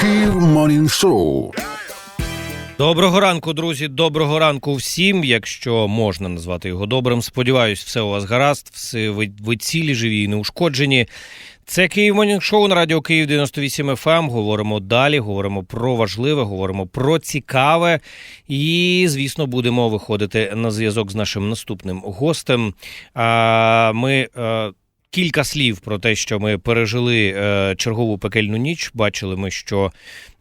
Київ Монін Шоу. Доброго ранку, друзі. Доброго ранку всім. Якщо можна назвати його добрим. Сподіваюсь, все у вас гаразд, все ви, ви цілі, живі і неушкоджені. Це Київ Монінг Шоу на радіо Київ 98 FM. Ем. Говоримо далі, говоримо про важливе, говоримо про цікаве. І, звісно, будемо виходити на зв'язок з нашим наступним гостем. Ми. Кілька слів про те, що ми пережили е, чергову пекельну ніч. Бачили ми, що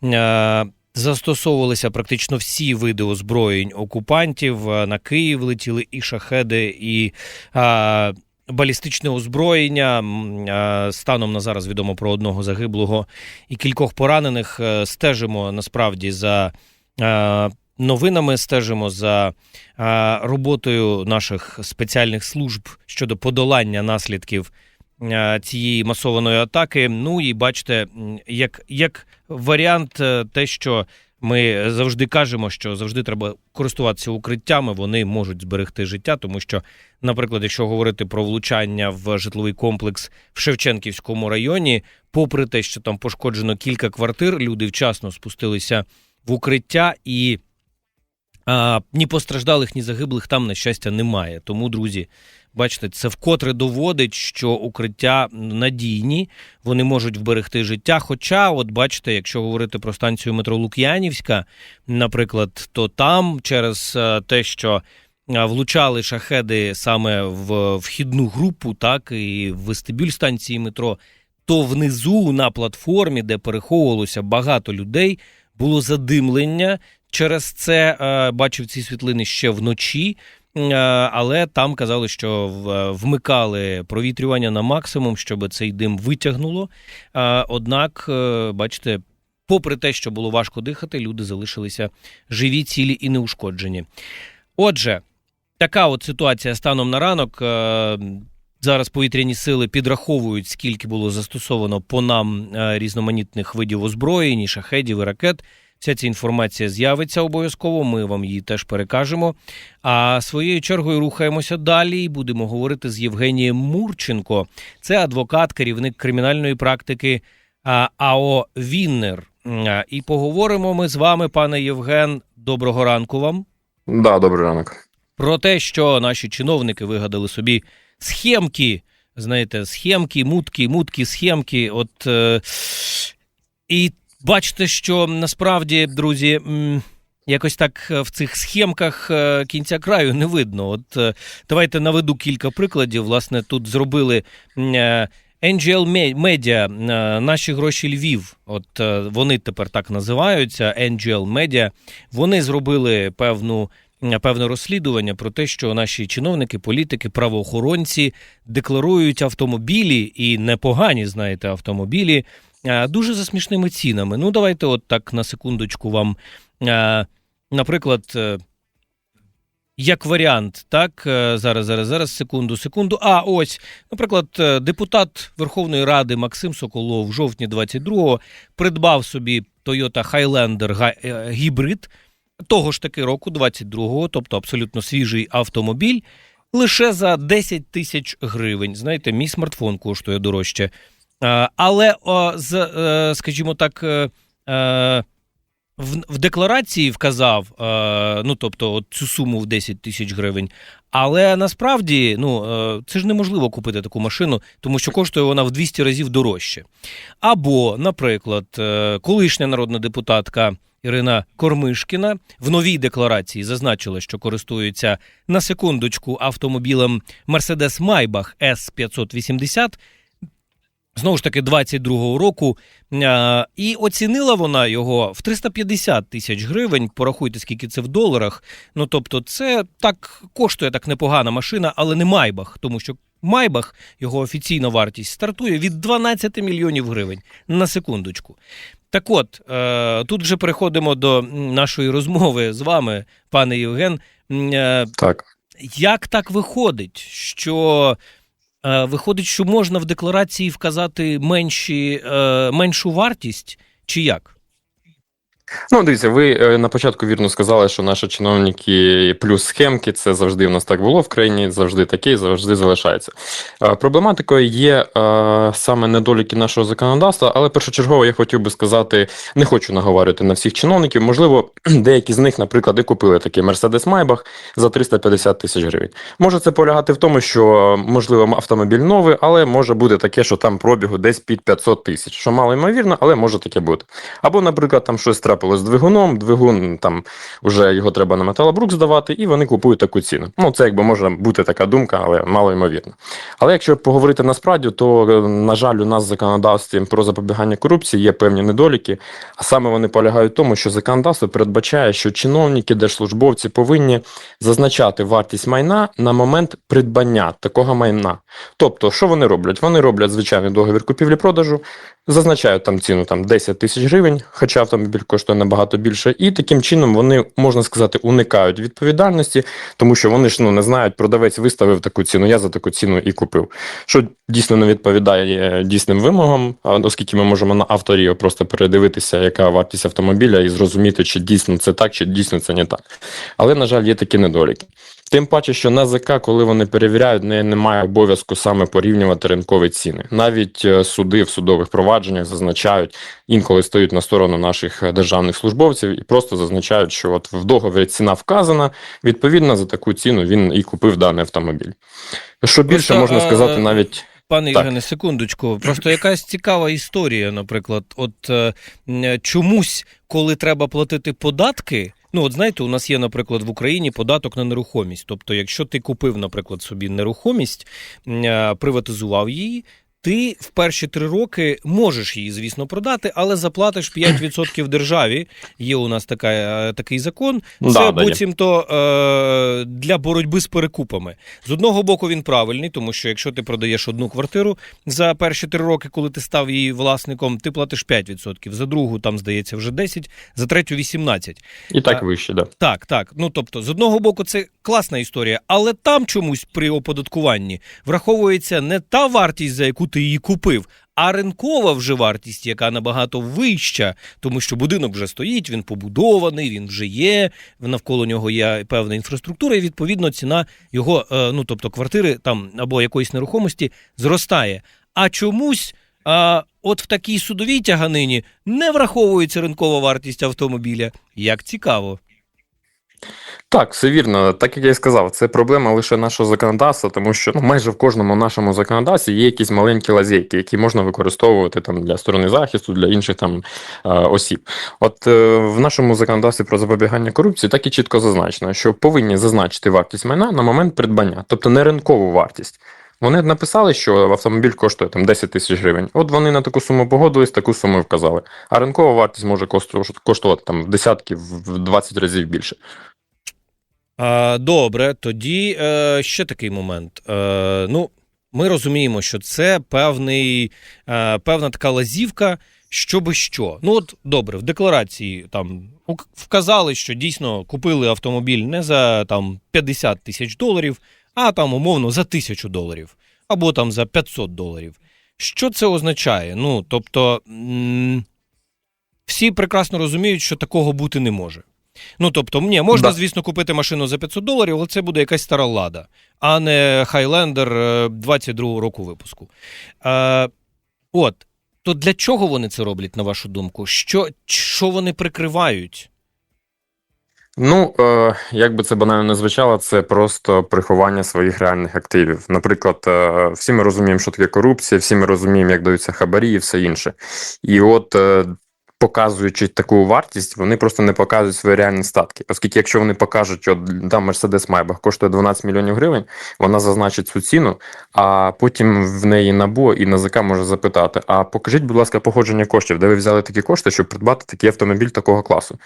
е, застосовувалися практично всі види озброєнь окупантів. Е, На Київ летіли і шахеди, і е, балістичне озброєння. Е, Станом на зараз відомо про одного загиблого і кількох поранених. Е, Стежимо насправді за. Новинами стежимо за роботою наших спеціальних служб щодо подолання наслідків цієї масованої атаки. Ну і бачите, як, як варіант, е, те, що ми завжди кажемо, що завжди треба користуватися укриттями, вони можуть зберегти життя, тому що, наприклад, якщо говорити про влучання в житловий комплекс в Шевченківському районі, попри те, що там пошкоджено кілька квартир, люди вчасно спустилися в укриття і. А, ні постраждалих, ні загиблих там, на щастя, немає. Тому, друзі, бачите, це вкотре доводить, що укриття надійні, вони можуть вберегти життя. Хоча, от бачите, якщо говорити про станцію метро Лук'янівська, наприклад, то там через е, те, що е, влучали шахеди саме в вхідну групу, так і в вестибюль станції метро, то внизу на платформі, де переховувалося багато людей, було задимлення. Через це е, бачив ці світлини ще вночі, е, але там казали, що вмикали провітрювання на максимум, щоб цей дим витягнуло. Е, однак, бачите, попри те, що було важко дихати, люди залишилися живі, цілі і неушкоджені. Отже, така от ситуація станом на ранок. Зараз повітряні сили підраховують, скільки було застосовано по нам різноманітних видів озброєнь, шахедів і ракет. Вся ця інформація з'явиться обов'язково. Ми вам її теж перекажемо. А своєю чергою рухаємося далі і будемо говорити з Євгенієм Мурченко. Це адвокат, керівник кримінальної практики АО Віннер. І поговоримо ми з вами, пане Євген. Доброго ранку вам. Да, добрий ранок. Про те, що наші чиновники вигадали собі схемки. Знаєте, схемки, мутки, мутки, схемки. От е, і бачите, що насправді, друзі, якось так е, в цих схемках е, кінця краю не видно. От е, давайте наведу кілька прикладів. Власне, тут зробили. NGL Media, наші гроші Львів, от вони тепер так називаються. NGL Media, вони зробили певну певне розслідування про те, що наші чиновники, політики, правоохоронці декларують автомобілі і непогані, знаєте, автомобілі дуже за смішними цінами. Ну, давайте, от так на секундочку вам, е, наприклад. е, Як варіант, так е, зараз, зараз, зараз, секунду, секунду. А ось, наприклад, е, депутат Верховної Ради Максим Соколов в жовтні 22-го придбав собі Toyota Highlander е, гібрид того ж таки року, 22-го, тобто абсолютно свіжий автомобіль, лише за 10 тисяч гривень. Знаєте, мій смартфон коштує дорожче. Е, Але, е, скажімо так, е, в, декларації вказав, ну тобто, цю суму в 10 тисяч гривень. Але насправді ну, це ж неможливо купити таку машину, тому що коштує вона в 200 разів дорожче. Або, наприклад, колишня народна депутатка Ірина Кормишкіна в новій декларації зазначила, що користується на секундочку автомобілем Mercedes Maybach S580 знову ж таки 22-го року. Е, І оцінила вона його в 350 тисяч гривень. Порахуйте, скільки це в доларах. Ну тобто, це так коштує так непогана машина, але не Майбах, тому що Майбах, його офіційна вартість стартує від 12 мільйонів гривень на секундочку. Так от, е, тут вже переходимо до нашої розмови з вами, пане Євген. Е, Так. як так виходить, що виходить, що можна в декларації вказати менші, е, меншу вартість, чи як? Ну, дивіться, ви е, на початку вірно сказали, що наші чиновники плюс схемки, це завжди в нас так було в країні, завжди таке завжди залишається. Е, Проблематикою є е, саме недоліки нашого законодавства, але першочергово я хотів би сказати, не хочу наговорити на всіх чиновників. Можливо, деякі з них, наприклад, і купили такий Mercedes Maybach за 350 тисяч гривень. Може це полягати в тому, що можливо автомобіль новий, але може бути таке, що там пробігу десь під 500 тисяч, що мало ймовірно, але може таке бути. Або, наприклад, там щось трапилось з двигуном, двигун там вже його треба на металобрук здавати, і вони купують таку ціну. Ну, це якби може бути така думка, але мало ймовірно. Але якщо поговорити насправді, то е, на жаль, у нас в законодавстві про запобігання корупції є певні недоліки. А саме вони полягають в тому, що законодавство передбачає, що чиновники, держслужбовці повинні зазначати вартість майна на момент придбання такого майна. Тобто, що вони роблять? Вони роблять звичайний договір купівлі-продажу, зазначають там ціну там 10 тисяч гривень, хоча автомобіль коштує набагато більше, і таким чином вони, можна сказати, уникають відповідальності, тому що вони ж ну не знають, продавець виставив таку ціну, я за таку ціну і купив. Що дійсно не відповідає дійсним вимогам, оскільки ми можемо на авторі просто передивитися, яка вартість автомобіля, і зрозуміти, чи дійсно це так, чи дійсно це не так. Але, на жаль, є такі недоліки. Тим паче, що НАЗК, коли вони перевіряють, не, немає обов'язку саме порівнювати ринкові ціни. Навіть е, суди в судових провадженнях зазначають, інколи стають на сторону наших е, державних службовців і просто зазначають, що от в договорі ціна вказана, відповідно за таку ціну він і купив даний автомобіль. Що більше Просто, можна е, сказати, навіть Пане. Євгене, секундочку. Просто якась цікава історія, наприклад, от е, чомусь, коли треба платити податки. Ну, от знаєте, у нас є, наприклад, в Україні податок на нерухомість. Тобто, якщо ти купив, наприклад, собі нерухомість, е, приватизував її. Ти в перші три роки можеш її, звісно, продати, але заплатиш 5% державі. Є у нас така, е, такий закон. Це да, буцімто е, для боротьби з перекупами. З одного боку, він правильний, тому що якщо ти продаєш одну квартиру за перші три роки, коли ти став її власником, ти платиш 5%, за другу там здається вже 10%, за третю 18%. і так вище, да. Так, так. Ну тобто, з одного боку, це класна історія, але там чомусь при оподаткуванні враховується не та вартість, за яку ти її купив. А ринкова вже вартість, яка набагато вища, тому що будинок вже стоїть, він побудований, він вже є, навколо нього є певна інфраструктура, і відповідно ціна його, е, ну тобто квартири там або якоїсь нерухомості зростає. А чомусь, а, от в такій судовій тяганині не враховується ринкова вартість автомобіля. Як цікаво. Так, все вірно. Так як я і сказав, це проблема лише нашого законодавства, тому що ну, майже в кожному нашому законодавстві є якісь маленькі лазейки, які можна використовувати там для сторони захисту, для інших там е, осіб. От е, в нашому законодавстві про запобігання корупції так і чітко зазначено, що повинні зазначити вартість майна на момент придбання, тобто не ринкову вартість. Вони написали, що автомобіль коштує там 10 тисяч гривень. От вони на таку суму погодились, таку суму вказали. А ринкова вартість може коштувати там в десятки, в 20 разів більше. Добре, тоді е, ще такий момент. Е, ну, ми розуміємо, що це певний, е, певна така лазівка, щоби що. Ну, от добре, в декларації там вказали, що дійсно купили автомобіль не за там 50 тисяч доларів, а там умовно за тисячу доларів або там за 500 доларів. Що це означає? Ну, тобто, всі прекрасно розуміють, що такого бути не може. Ну, тобто, ні, можна, Да. звісно, купити машину за 500 доларів, але це буде якась стара лада, а не Highlander е, 22-го року випуску. Е, от, то для чого вони це роблять, на вашу думку? Що, що вони прикривають? Ну, е, як би це банально не звучало, це просто приховання своїх реальних активів. Наприклад, е, всі ми розуміємо, що таке корупція, всі ми розуміємо, як даються хабарі і все інше. І от, е, показуючи таку вартість, вони просто не показують свої реальні статки. Оскільки, якщо вони покажуть, що там Mercedes Maybach коштує 12 мільйонів гривень, вона зазначить цю ціну, а потім в неї НАБУ і НАЗК може запитати: а покажіть, будь ласка, походження коштів, де ви взяли такі кошти, щоб придбати такий автомобіль такого класу.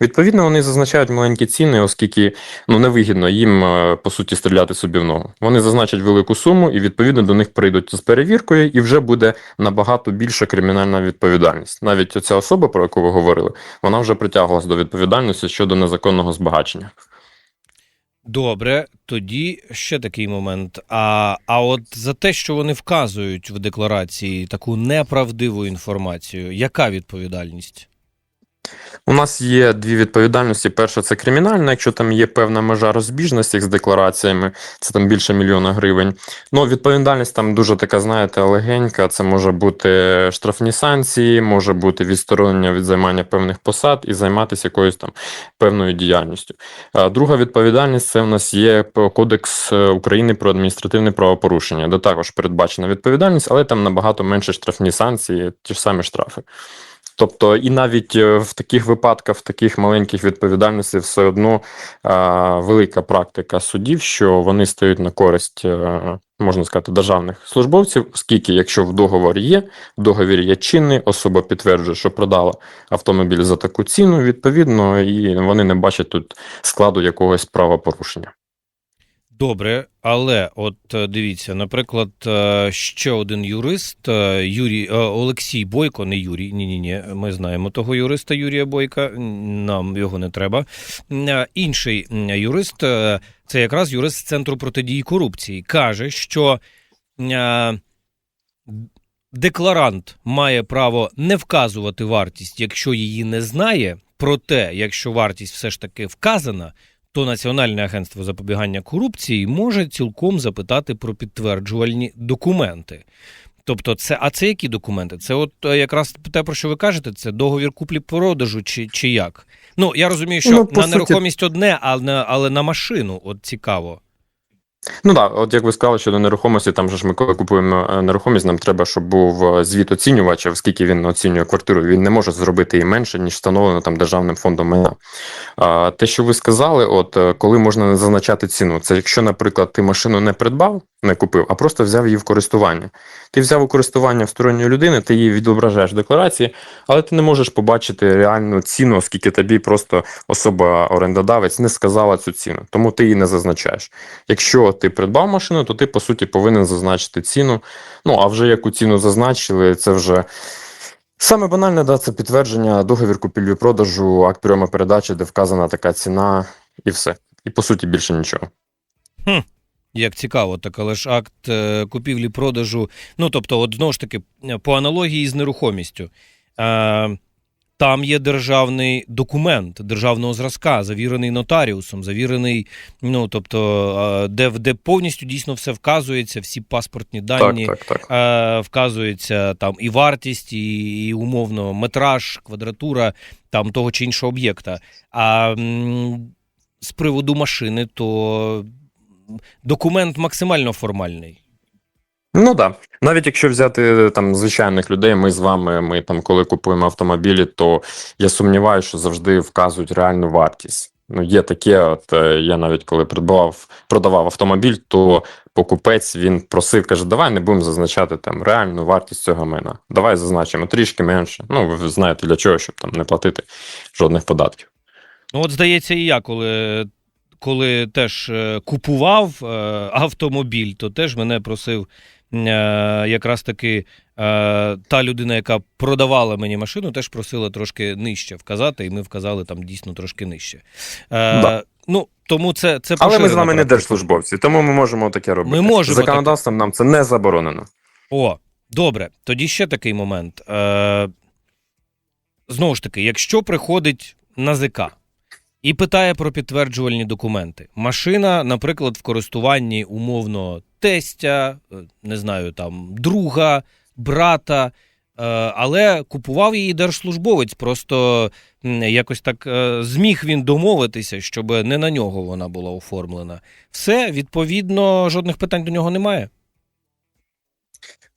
Відповідно, вони зазначають маленькі ціни, оскільки ну невигідно їм е, по суті стріляти собі в ногу. Вони зазначать велику суму, і відповідно до них прийдуть з перевіркою, і вже буде набагато більша кримінальна відповідальність. Навіть оця особа, про яку ви говорили, вона вже притягувалась до відповідальності щодо незаконного збагачення. Добре, тоді ще такий момент. А, а от за те, що вони вказують в декларації таку неправдиву інформацію, яка відповідальність? У нас є дві відповідальності. Перша це кримінальна, якщо там є певна межа розбіжності з деклараціями, це там більше мільйона гривень. Ну, відповідальність там дуже така, знаєте, легенька. Це може бути штрафні санкції, може бути відсторонення від займання певних посад і займатися якоюсь там певною діяльністю. А Друга відповідальність це в нас є Кодекс е, України про адміністративне правопорушення, де також передбачена відповідальність, але там набагато менше штрафні санкції, ті ж самі штрафи. Тобто, і навіть е, в таких випадках, в таких маленьких відповідальностей, все одно а, велика практика судів, що вони стають на користь, е, можна сказати, державних службовців, оскільки, якщо в договорі є, в договірі є чинний, особа підтверджує, що продала автомобіль за таку ціну, відповідно, і вони не бачать тут складу якогось правопорушення. Добре, але от е, дивіться, наприклад, е, ще один юрист е, Юрій Олексій Бойко, не Юрій. Ні, ні, ні. Ми знаємо того юриста Юрія Бойка. Нам його не треба. Інший юрист, це якраз юрист центру протидії корупції, каже, що декларант має право не вказувати вартість, якщо її не знає. Проте, якщо вартість все ж таки вказана, то Національне агентство запобігання корупції може цілком запитати про підтверджувальні документи. Тобто, це а це які документи? Це от е, якраз те, про що ви кажете, це договір куплі-продажу, чи, чи як? Ну я розумію, що Ну, на суті- нерухомість одне, але але на машину от цікаво. Ну так, от як ви сказали щодо нерухомості, там же ж ми коли купуємо е, нерухомість, нам треба, щоб був е, звіт оцінювача, оскільки він оцінює квартиру, він не може зробити її менше, ніж встановлено там державним фондом майна. А те, що ви сказали, от е, коли можна зазначати ціну, це якщо, наприклад, ти машину не придбав, не купив, а просто взяв її в користування. Ти взяв у користування в сторонньої людини, ти її відображаєш в декларації, але ти не можеш побачити реальну ціну, оскільки тобі просто особа орендодавець не сказала цю ціну, тому ти її не зазначаєш. Якщо ти придбав машину, то ти по суті повинен зазначити ціну. Ну а вже яку ціну зазначили, це вже саме банальне, да, це підтвердження, договір купівлі-продажу, акт прийому передачі, де вказана така ціна, і все. І по суті більше нічого. Як цікаво, так але ж акт е, купівлі-продажу. Ну тобто, от знову ж таки, по аналогії з нерухомістю. Е, там є державний документ державного зразка, завірений нотаріусом, завірений, ну тобто, де, де повністю дійсно все вказується, всі паспортні дані. Так, так, так. Е, вказується там і вартість, і, і умовно метраж, квадратура там того чи іншого об'єкта. А з приводу машини, то документ максимально формальний. Ну так. Навіть якщо взяти е, там звичайних людей, ми з вами, ми там, коли купуємо автомобілі, то я сумніваюся, що завжди вказують реальну вартість. Ну, є таке, от е, я навіть коли придбавав, продавав автомобіль, то покупець він просив, каже, давай не будемо зазначати там реальну вартість цього майна. Давай зазначимо трішки менше. Ну, ви знаєте для чого, щоб там не платити жодних податків. Ну, от здається, і я, коли, коли теж е, купував автомобіль, то теж мене просив якраз таки е, та людина, яка продавала мені машину, теж просила трошки нижче вказати, і ми вказали там дійсно трошки нижче. Е, Да. Ну, тому це, це Але ми з вами не держслужбовці, тому ми можемо таке робити. Ми можемо Законодавством нам це не заборонено. О, добре. Тоді ще такий момент. Е, знову ж таки, якщо приходить НАЗК і питає про підтверджувальні документи, машина, наприклад, в користуванні умовно тестя, е, не знаю, там друга, брата. е, Але купував її держслужбовець, просто якось так е, зміг він домовитися, щоб не на нього вона була оформлена. Все, відповідно, жодних питань до нього немає.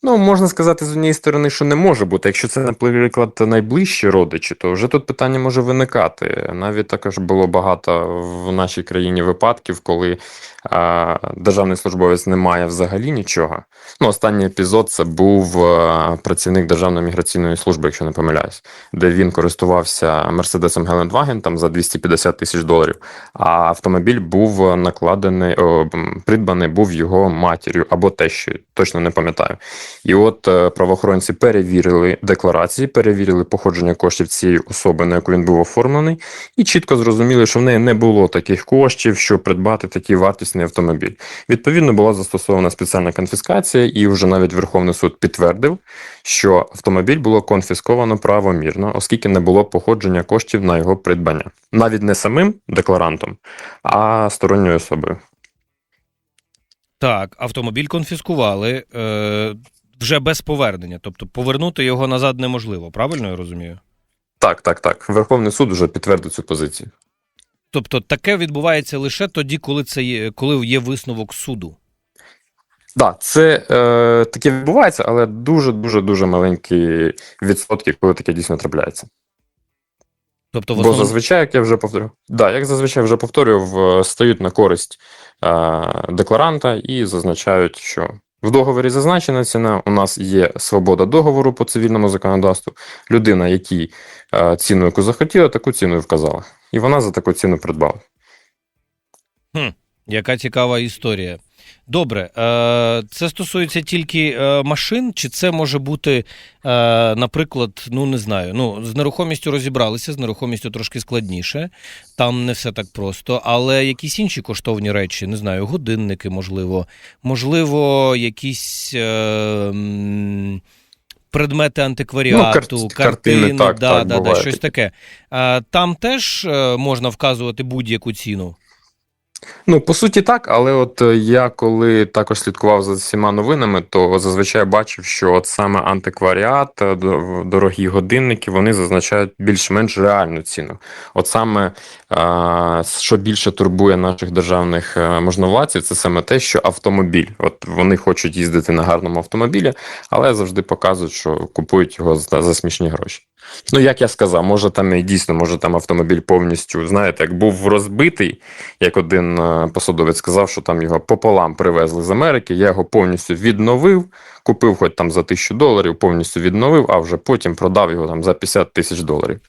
Ну, можна сказати, з однієї сторони, що не може бути. Якщо це, наприклад, найближчі родичі, то вже тут питання може виникати. Навіть також було багато в нашій країні випадків, коли а, державний службовець не має взагалі нічого. Ну, останній епізод це був а, працівник Державної міграційної служби, якщо не помиляюсь, де він користувався Мерседесом Гелендваген там за 250 тисяч доларів, а автомобіль був накладений, о, придбаний був його матір'ю або тещою, точно не пам'ятаю. І от е, правоохоронці перевірили декларації, перевірили походження коштів цієї особи, на яку він був оформлений, і чітко зрозуміли, що в неї не було таких коштів, щоб придбати такий вартісний автомобіль. Відповідно, була застосована спеціальна конфіскація, і вже навіть Верховний суд підтвердив, що автомобіль було конфісковано правомірно, оскільки не було походження коштів на його придбання, навіть не самим декларантом, а сторонньою особою. Так, автомобіль конфіскували е, вже без повернення. Тобто повернути його назад неможливо, правильно я розумію? Так, так, так. Верховний суд вже підтвердив цю позицію. Тобто таке відбувається лише тоді, коли це є, коли є висновок суду. Так, це е, таке відбувається, але дуже дуже дуже маленькі відсотки, коли таке дійсно трапляється. Тобто, в Бо зазвичай, як я вже повторював, да, як зазвичай вже повторював, стають на користь е, декларанта і зазначають, що в договорі зазначена ціна, у нас є свобода договору по цивільному законодавству. Людина, якій е, ціну, яку захотіла, таку ціну і вказала. І вона за таку ціну придбала. Яка цікава історія. Добре, е, це стосується тільки е, машин, чи це може бути, е, наприклад, ну не знаю, ну з нерухомістю розібралися, з нерухомістю трошки складніше, там не все так просто, але якісь інші коштовні речі, не знаю, годинники, можливо, можливо, якісь. Е, Предмети антикваріату, Ну, кар- картини, картини, так, да, так, да, да, щось таке. Там теж можна вказувати будь-яку ціну. Ну, по суті, так, але от е, я коли також слідкував за всіма новинами, то зазвичай бачив, що от саме антикваріат, е, дорогі годинники, вони зазначають більш-менш реальну ціну. От саме е, що більше турбує наших державних можновладців, це саме те, що автомобіль. От вони хочуть їздити на гарному автомобілі, але завжди показують, що купують його за смішні гроші. Ну, як я сказав, може там і дійсно, може там автомобіль повністю, знаєте, як був розбитий, як один е, посадовець сказав, що там його пополам привезли з Америки, я його повністю відновив, купив хоч там за тисячу доларів, повністю відновив, а вже потім продав його там за 50 тисяч доларів.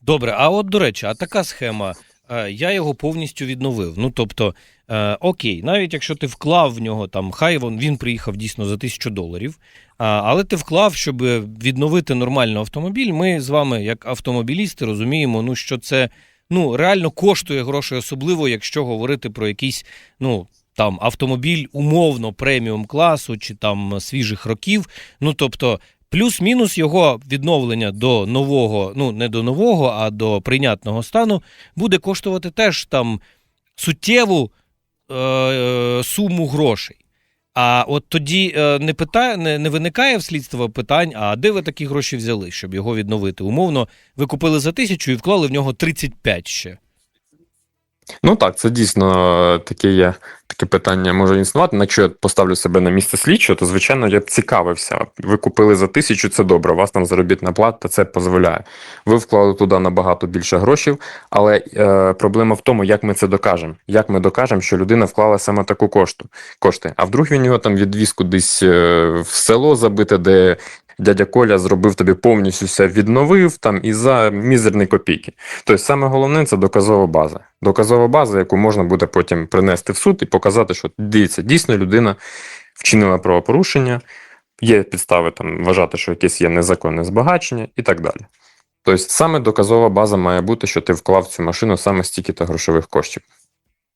Добре, а от до речі, а така схема, е, я його повністю відновив. Ну тобто, е, окей, навіть якщо ти вклав в нього там, хай він, він приїхав дійсно за тисячу доларів, але ти вклав, щоб відновити нормально автомобіль. Ми з вами, як автомобілісти, розуміємо, ну що це ну реально коштує грошей, особливо якщо говорити про якийсь ну. Там автомобіль умовно преміум класу чи там свіжих років. Ну тобто, плюс-мінус його відновлення до нового, ну не до нового, а до прийнятного стану буде коштувати теж там суттєву е, е, суму грошей. А от тоді е, не питає, не, не виникає в слідства питань, а де ви такі гроші взяли, щоб його відновити? Умовно, ви купили за тисячу і вклали в нього 35 ще. Ну так, це дійсно е, таке є таке питання може існувати. Якщо я поставлю себе на місце слідчого, то звичайно я б цікавився. Ви купили за тисячу, це добре. У вас там заробітна плата це дозволяє. Ви вклали туди набагато більше грошей, але е, проблема в тому, як ми це докажемо. Як ми докажемо, що людина вклала саме таку кошту кошти. А вдруг він його там відвіз кудись е, в село забите, де. Дядя Коля зробив тобі повністю все відновив там і за мізерні копійки. Тобто, саме головне це доказова база. Доказова база, яку можна буде потім принести в суд і показати, що дивіться, дійсно людина вчинила правопорушення, є підстави там вважати, що якесь є незаконне збагачення і так далі. Тобто, саме доказова база має бути, що ти вклав цю машину саме стільки-то грошових коштів.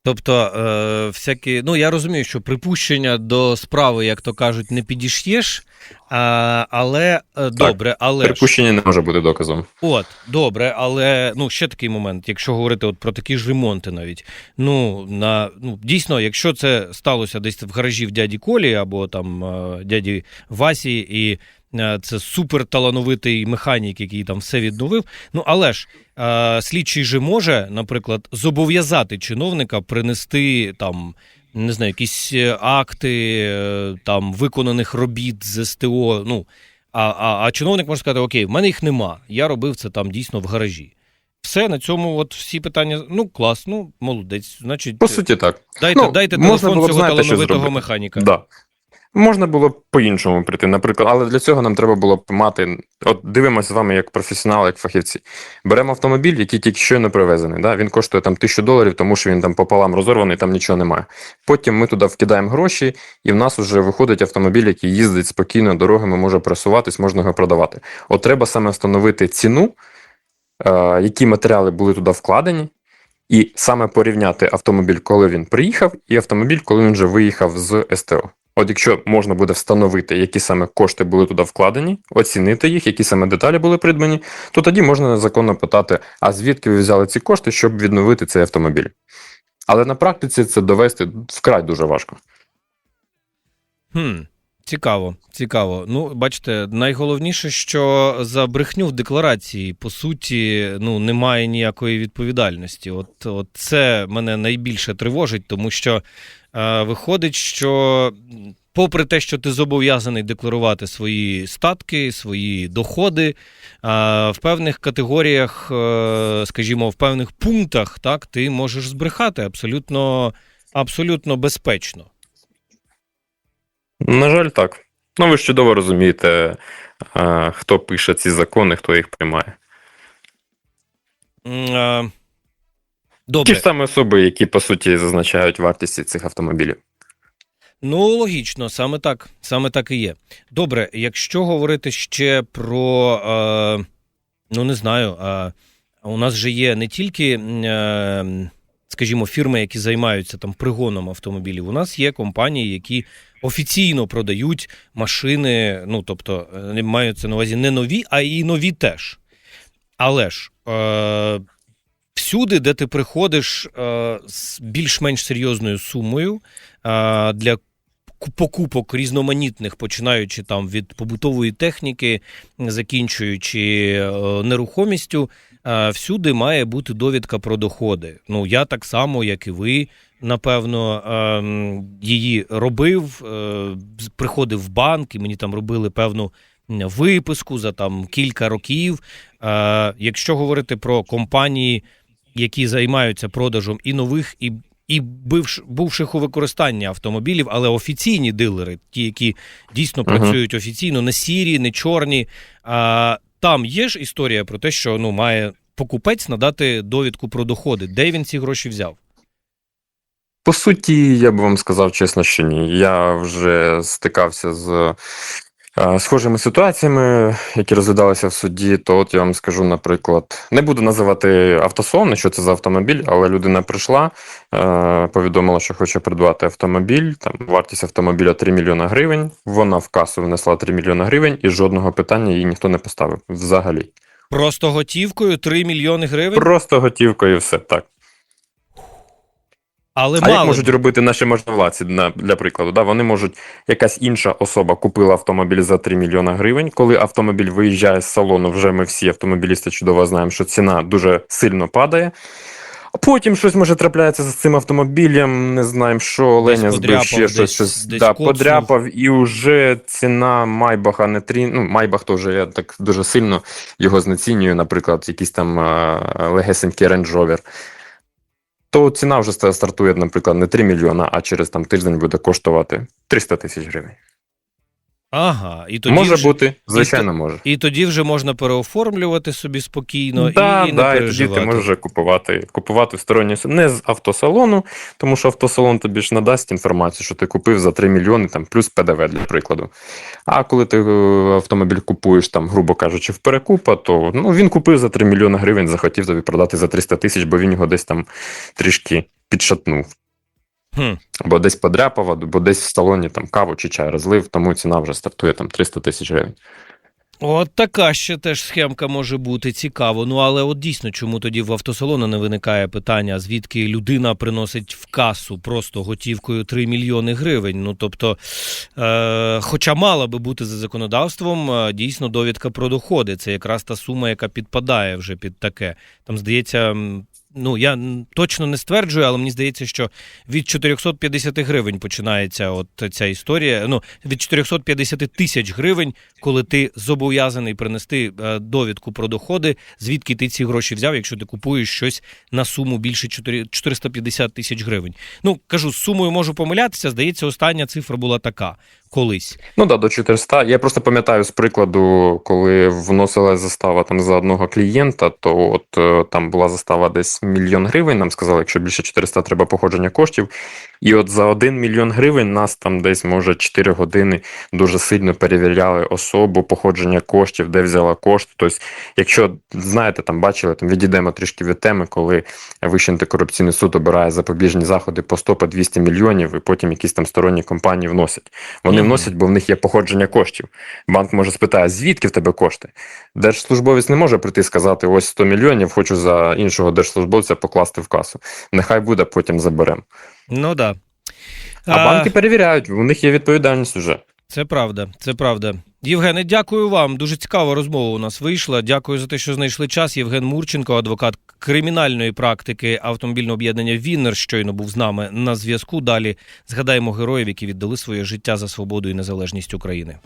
Тобто, е, всякі, ну я розумію, що припущення до справи, як то кажуть, не підіш'єш, а, але е, добре, але ж, Припущення не може бути доказом. от добре, але ну ще такий момент, якщо говорити от про такі ж ремонти, навіть ну на ну дійсно, якщо це сталося десь в гаражі в дяді Колі або там е, дяді Васі, і це суперталановитий механік, який там все відновив. Ну але ж е, слідчий же може, наприклад, зобов'язати чиновника принести там. Не знаю, якісь е, акти е, там виконаних робіт з СТО. Ну а, а, а чиновник може сказати: Окей, в мене їх нема. Я робив це там дійсно в гаражі. Все на цьому, от всі питання. Ну клас, ну молодець. Значить, По суті, так. дайте, ну, дайте телефон б, цього знаєте, талановитого механіка. Да. Можна було б по-іншому прийти, наприклад, але для цього нам треба було б мати. От дивимося з вами як професіонали, як фахівці. Беремо автомобіль, який тільки щойно привезений. Да? Він коштує там тисячу доларів, тому що він там пополам розорваний, там нічого немає. Потім ми туди вкидаємо гроші, і в нас вже виходить автомобіль, який їздить спокійно дорогами, може просуватись, можна його продавати. От треба саме встановити ціну, е, які матеріали були туди вкладені, і саме порівняти автомобіль, коли він приїхав, і автомобіль, коли він вже виїхав з СТО. От якщо можна буде встановити, які саме кошти були туди вкладені, оцінити їх, які саме деталі були придбані, то тоді можна законно питати, а звідки ви взяли ці кошти, щоб відновити цей автомобіль. Але на практиці це довести вкрай дуже важко. Хм. Цікаво, цікаво. Ну, бачите, найголовніше, що за брехню в декларації, по суті, ну, немає ніякої відповідальності. От, от це мене найбільше тривожить, тому що е, виходить, що попри те, що ти зобов'язаний декларувати свої статки, свої доходи, е, в певних категоріях, е, скажімо, в певних пунктах, так, ти можеш збрехати абсолютно, абсолютно безпечно. На жаль, так. Ну, ви ж чудово розумієте, хто пише ці закони, хто їх приймає. М, е, Ті ж самі особи, які по суті зазначають вартість цих автомобілів. Ну, логічно, саме так. Саме так і є. Добре, якщо говорити ще про, е, ну не знаю, е, у нас же є не тільки, е, скажімо, фірми, які займаються там пригоном автомобілів. У нас є компанії, які офіційно продають машини, ну тобто, е, маються на увазі не нові, а і нові теж. Але ж. Е, Всюди, де ти приходиш е, з більш-менш серйозною сумою е, для покупок різноманітних, починаючи там від побутової техніки, закінчуючи е, нерухомістю, е, всюди має бути довідка про доходи. Ну я так само, як і ви, напевно, ем, її робив, е, приходив в банк, і мені там робили певну виписку за там кілька років. Е, Якщо говорити про компанії, які займаються продажем і нових, і і бивш, бувших у використанні автомобілів, але офіційні дилери, ті, які дійсно Мгм. працюють офіційно, не сірі, не чорні. А, там є ж історія про те, що ну має покупець надати довідку про доходи. Де він ці гроші взяв? По суті, я б вам сказав чесно, що ні. Я вже стикався з е, схожими ситуаціями, які розглядалися в суді. То от я вам скажу, наприклад, не буду називати автосалон, що це за автомобіль, але людина прийшла, е, повідомила, що хоче придбати автомобіль. Там вартість автомобіля 3 мільйона гривень. Вона в касу внесла 3 мільйона гривень, і жодного питання їй ніхто не поставив взагалі. Просто готівкою 3 мільйони гривень, Просто готівкою все так. Але А мало. як можуть робити наші можновладці для прикладу? Да? Вони можуть, якась інша особа купила автомобіль за 3 мільйона гривень. Коли автомобіль виїжджає з салону, вже ми всі автомобілісти чудово знаємо, що ціна дуже сильно падає. А потім щось може трапляється з цим автомобілем, не знаємо, що Леня збив ще десь- щось, щось десь да, подряпав, і вже ціна Майбаха не трі... ну, Майбах теж я так дуже сильно його знецінюю, наприклад, якийсь там а, легесенький Rover то ціна вже стартує, наприклад, не 3 мільйона, а через там тиждень буде коштувати 300 тисяч гривень. Ага, і тоді може вже, бути, звичайно, може. і тоді вже можна переоформлювати собі спокійно да, і не да, і тоді ти можеш вже купувати, купувати в сторонній не з автосалону, тому що автосалон тобі ж надасть інформацію, що ти купив за 3 мільйони, там плюс ПДВ для прикладу. А коли ти е, автомобіль купуєш, там, грубо кажучи, в перекупа, то ну, він купив за 3 мільйони гривень, захотів тобі продати за 300 тисяч, бо він його десь там трішки підшатнув. Хм. Або десь подряпав, або десь в салоні там каву чи чай розлив, тому ціна вже стартує там 300 тисяч гривень. От така ще теж схемка може бути цікаво. Ну але от дійсно, чому тоді в автосалону не виникає питання, звідки людина приносить в касу просто готівкою 3 мільйони гривень. Ну тобто, е, хоча мала би бути за законодавством, е, дійсно довідка про доходи. Це якраз та сума, яка підпадає вже під таке. Там здається. Ну, я точно не стверджую, але мені здається, що від 450 гривень починається от ця історія. Ну, від 450 тисяч гривень коли ти зобов'язаний принести е, довідку про доходи, звідки ти ці гроші взяв, якщо ти купуєш щось на суму більше 4 450 тисяч гривень. Ну кажу, з сумою можу помилятися. Здається, остання цифра була така. Колись. Ну да, до 400. Я просто пам'ятаю з прикладу, коли вносила застава там за одного клієнта, то от е, там була застава десь мільйон гривень. Нам сказали, якщо більше 400 треба походження коштів. І от за 1 мільйон гривень нас там десь, може, 4 години дуже сильно перевіряли особу, походження коштів, де взяла кошти. Тобто, якщо знаєте, там бачили, там відійдемо трішки від теми, коли Вищий антикорупційний суд обирає запобіжні заходи по 100 по 200 мільйонів, і потім якісь там сторонні компанії вносять. Вони Мгм. вносять, бо в них є походження коштів. Банк може спитати, звідки в тебе кошти? Держслужбовець не може прийти і сказати: ось 100 мільйонів, хочу за іншого держслужбовця покласти в касу. Нехай буде, потім заберемо. Ну да. А, банки перевіряють, у них є відповідальність вже. Це правда, це правда. Євгене, дякую вам. Дуже цікава розмова у нас вийшла. Дякую за те, що знайшли час. Євген Мурченко, адвокат кримінальної практики автомобільного об'єднання Віннер, щойно був з нами на зв'язку. Далі згадаємо героїв, які віддали своє життя за свободу і незалежність України.